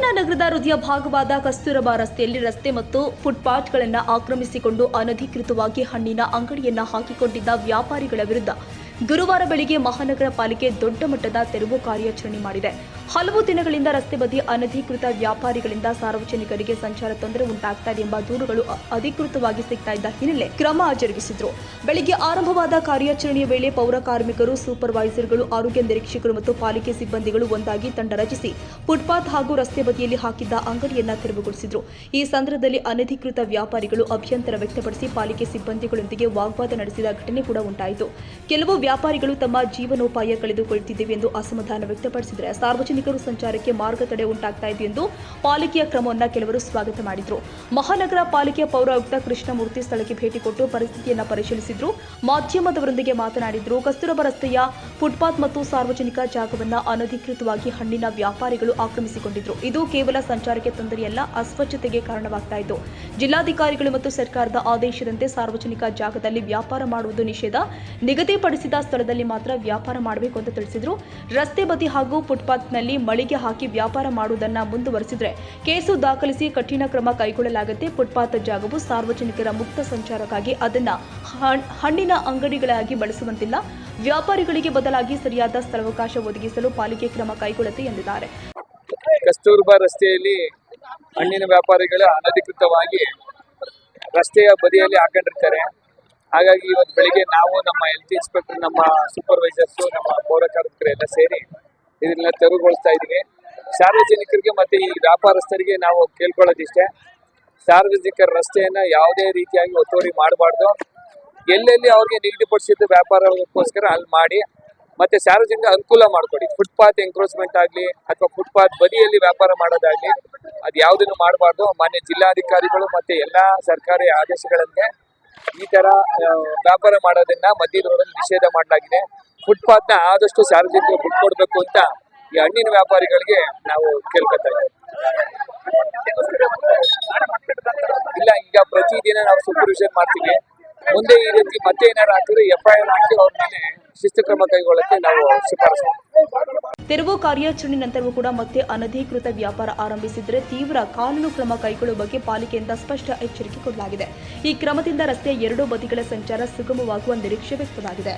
ಹೃದಯ ಭಾಗವಾದ ಕಸ್ತೂರಬಾ ರಸ್ತೆಯಲ್ಲಿ ರಸ್ತೆ ಮತ್ತು ಫುಟ್ಪಾತ್ಗಳನ್ನು ಆಕ್ರಮಿಸಿಕೊಂಡು ಅನಧಿಕೃತವಾಗಿ ಹಣ್ಣಿನ ಅಂಗಡಿಯನ್ನ ಹಾಕಿಕೊಂಡಿದ್ದ ವ್ಯಾಪಾರಿಗಳ ವಿರುದ್ಧ ಗುರುವಾರ ಬೆಳಿಗ್ಗೆ ಮಹಾನಗರ ಪಾಲಿಕೆ ದೊಡ್ಡ ಮಟ್ಟದ ತೆರವು ಕಾರ್ಯಾಚರಣೆ ಮಾಡಿದೆ. ಹಲವು ದಿನಗಳಿಂದ ರಸ್ತೆ ಬದಿ ಅನಧಿಕೃತ ವ್ಯಾಪಾರಿಗಳಿಂದ ಸಾರ್ವಜನಿಕರಿಗೆ ಸಂಚಾರ ತೊಂದರೆ ಉಂಟಾಗ್ತಾ ಇದೆ ಎಂಬ ದೂರುಗಳು ಅಧಿಕೃತವಾಗಿ ಸಿಗ್ತಾ ಇದ್ದ ಹಿನ್ನೆಲೆ ಕ್ರಮ ಜರುಗಿಸಿದ್ರು. ಬೆಳಿಗ್ಗೆ ಆರಂಭವಾದ ಕಾರ್ಯಾಚರಣೆಯ ವೇಳೆ ಪೌರ ಕಾರ್ಮಿಕರು, ಸೂಪರ್ವೈಸರ್ಗಳು, ಆರೋಗ್ಯ ನಿರೀಕ್ಷಕರು ಮತ್ತು ಪಾಲಿಕೆ ಸಿಬ್ಬಂದಿಗಳು ಒಂದಾಗಿ ತಂಡ ರಚಿಸಿ ಫುಟ್ಪಾತ್ ಹಾಗೂ ರಸ್ತೆ ಬದಿಯಲ್ಲಿ ಹಾಕಿದ್ದ ಅಂಗಡಿಯನ್ನ ತೆರವುಗೊಳಿಸಿದ್ರು. ಈ ಸಂದರ್ಭದಲ್ಲಿ ಅನಧಿಕೃತ ವ್ಯಾಪಾರಿಗಳು ಅಭ್ಯಂತರ ವ್ಯಕ್ತಪಡಿಸಿ ಪಾಲಿಕೆ ಸಿಬ್ಬಂದಿಗಳೊಂದಿಗೆ ವಾಗ್ವಾದ ನಡೆಸಿದ ಘಟನೆ ಕೂಡ ಉಂಟಾಯಿತು. ಕೆಲವು ವ್ಯಾಪಾರಿಗಳು ತಮ್ಮ ಜೀವನೋಪಾಯ ಕಳೆದುಕೊಳ್ಳುತ್ತಿದ್ದೇವೆ ಎಂದು ಅಸಮಾಧಾನ ವ್ಯಕ್ತಪಡಿಸಿದರೆ ಸಾರ್ವಜನಿಕರು ಸಂಚಾರಕ್ಕೆ ಮಾರ್ಗ ತಡೆ ಉಂಟಾಗ್ತಾ ಇದೆ ಎಂದು ಪಾಲಿಕೆಯ ಕ್ರಮವನ್ನು ಕೆಲವರು ಸ್ವಾಗತ ಮಾಡಿದರು. ಮಹಾನಗರ ಪಾಲಿಕೆಯ ಪೌರಾಯುಕ್ತ ಕೃಷ್ಣಮೂರ್ತಿ ಸ್ಥಳಕ್ಕೆ ಭೇಟಿ ಕೊಟ್ಟು ಪರಿಸ್ಥಿತಿಯನ್ನು ಪರಿಶೀಲಿಸಿದ್ರು. ಮಾಧ್ಯಮದವರೊಂದಿಗೆ ಮಾತನಾಡಿದ್ರು, ಕಸ್ತೂರಬ ರಸ್ತೆಯ ಫುಟ್ಪಾತ್ ಮತ್ತು ಸಾರ್ವಜನಿಕ ಜಾಗವನ್ನು ಅನಧಿಕೃತವಾಗಿ ಹಣ್ಣಿನ ವ್ಯಾಪಾರಿಗಳು ಆಕ್ರಮಿಸಿಕೊಂಡಿದ್ರು. ಇದು ಕೇವಲ ಸಂಚಾರಕ್ಕೆ ತೊಂದರೆಯಲ್ಲ, ಅಸ್ವಚ್ಛತೆಗೆ ಕಾರಣವಾಗ್ತಾ ಇತ್ತು ಜಿಲ್ಲಾಧಿಕಾರಿಗಳು ಮತ್ತು ಸರ್ಕಾರದ ಆದೇಶದಂತೆ ಸಾರ್ವಜನಿಕ ಜಾಗದಲ್ಲಿ ವ್ಯಾಪಾರ ಮಾಡುವುದು ನಿಷೇಧ. ನಿಗದಿಪಡಿಸಿದ ಸ್ಥಳದಲ್ಲಿ ಮಾತ್ರ ವ್ಯಾಪಾರ ಮಾಡಬೇಕು ಅಂತ ತಿಳಿಸಿದ್ರು. ರಸ್ತೆ ಬದಿ ಹಾಗೂ ಫುಟ್ಪಾತ್ನಲ್ಲಿ ಮಳಿಗೆ ಹಾಕಿ ವ್ಯಾಪಾರ ಮಾಡುವುದನ್ನ ಮುಂದುವರೆಸಿದ್ರೆ ಕೇಸು ದಾಖಲಿಸಿ ಕಠಿಣ ಕ್ರಮ ಕೈಗೊಳ್ಳಲಾಗುತ್ತೆ. ಫುಟ್ಪಾತ್ ಜಾಗವು ಸಾರ್ವಜನಿಕರ ಮುಕ್ತ ಸಂಚಾರಕ್ಕಾಗಿ ಅದನ್ನ ಹಣ್ಣಿನ ಅಂಗಡಿಗಳಾಗಿ ಬಳಸುವಂತಿಲ್ಲ. ವ್ಯಾಪಾರಿಗಳಿಗೆ ಬದಲಾಗಿ ಸರಿಯಾದ ಸ್ಥಳಾವಕಾಶ ಒದಗಿಸಲು ಪಾಲಿಕೆ ಕ್ರಮ ಕೈಗೊಳ್ಳುತ್ತೆ ಎಂದಿದ್ದಾರೆ. ಕಸ್ತೂರ್ಬಾ ರಸ್ತೆಯಲ್ಲಿ ಹಣ್ಣಿನ ವ್ಯಾಪಾರಿಗಳು ಅನಧಿಕೃತವಾಗಿ ರಸ್ತೆಯ ಬದಿಯಲ್ಲಿ ಹಾಕೊಂಡಿರ್ತಾರೆ. ಹಾಗಾಗಿ ಇವತ್ತು ಬೆಳಿಗ್ಗೆ ನಾವು ನಮ್ಮ ಹೆಲ್ತ್ ಇನ್ಸ್ಪೆಕ್ಟರ್ ನಮ್ಮ ಸೂಪರ್ವೈಸರ್ಸ್ ನಮ್ಮ ಪೌರ ಎಲ್ಲ ಸೇರಿ ಇದನ್ನೆಲ್ಲ ತೆರವುಗೊಳಿಸ್ತಾ ಇದ್ದೀವಿ. ಸಾರ್ವಜನಿಕರಿಗೆ ಮತ್ತೆ ಈ ವ್ಯಾಪಾರಸ್ಥರಿಗೆ ನಾವು ಕೇಳ್ಕೊಳ್ಳೋದಿಷ್ಟೇ. ಸಾರ್ವಜನಿಕರ ರಸ್ತೆಯನ್ನ ಯಾವುದೇ ರೀತಿಯಾಗಿ ಒತ್ತುವರಿ ಮಾಡಬಾರ್ದು. ಎಲ್ಲೆಲ್ಲಿ ಅವ್ರಿಗೆ ನಿಗದಿಪಡಿಸಿದ್ದು ವ್ಯಾಪಾರಕ್ಕೋಸ್ಕರ ಅಲ್ಲಿ ಮಾಡಿ, ಮತ್ತೆ ಸಾರ್ವಜನಿಕ ಅನುಕೂಲ ಮಾಡ್ಕೊಡಿ. ಫುಟ್ಪಾತ್ ಎಂಕ್ರೋಚ್ಮೆಂಟ್ ಆಗಲಿ ಅಥವಾ ಫುಟ್ಪಾತ್ ಬದಿಯಲ್ಲಿ ವ್ಯಾಪಾರ ಮಾಡೋದಾಗ್ಲಿ ಅದು ಯಾವುದನ್ನು ಮಾಡಬಾರ್ದು. ಮಾನ್ಯ ಜಿಲ್ಲಾಧಿಕಾರಿಗಳು ಮತ್ತೆ ಎಲ್ಲಾ ಸರ್ಕಾರಿ ಆದೇಶಗಳಂತೆ ಈ ತರ ವ್ಯಾಪಾರ ಮಾಡೋದನ್ನ ರೋಡಲ್ಲಿ ನಿಷೇಧ ಮಾಡಲಾಗಿದೆ. ಫುಟ್ಪಾತ್ನ ಆದಷ್ಟು ಸಾರ್ವಜನಿಕರು ಬಿಟ್ಕೊಡ್ಬೇಕು ಅಂತ ಈ ಹಣ್ಣಿನ ವ್ಯಾಪಾರಿಗಳಿಗೆ ನಾವು ಕೇಳ್ಕೊತಾ ಇದ್ದೀವಿ. ಇಲ್ಲ, ಈಗ ಪ್ರತಿದಿನ ನಾವು ಸೂಪರ್ವಿಷನ್ ಮಾಡ್ತೀವಿ. ಮುಂದೆ ಈ ರೀತಿ ಮತ್ತೆ ಏನಾರು ಹಾಕಿದ್ರೆ ಎಫ್ ಐ ಹಾಕಿ ಅವ್ರ ಮೇಲೆ ಶಿಸ್ತು ಕ್ರಮ ಕೈಗೊಳ್ಳಕ್ಕೆ ನಾವು ಶಿಫಾರಸು. ತೆರವು ಕಾರ್ಯಾಚರಣೆ ನಂತರವೂ ಕೂಡ ಮತ್ತೆ ಅನಧಿಕೃತ ವ್ಯಾಪಾರ ಆರಂಭಿಸಿದರೆ ತೀವ್ರ ಕಾನೂನು ಕ್ರಮ ಕೈಗೊಳ್ಳುವ ಬಗ್ಗೆ ಪಾಲಿಕೆಯಿಂದ ಸ್ಪಷ್ಟ ಎಚ್ಚರಿಕೆ ಕೊಡಲಾಗಿದೆ ಈ ಕ್ರಮದಿಂದ ರಸ್ತೆಯ ಎರಡೂ ಬದಿಗಳ ಸಂಚಾರ ಸುಗಮವಾಗುವ ನಿರೀಕ್ಷೆ ವ್ಯಕ್ತವಾಗಿದೆ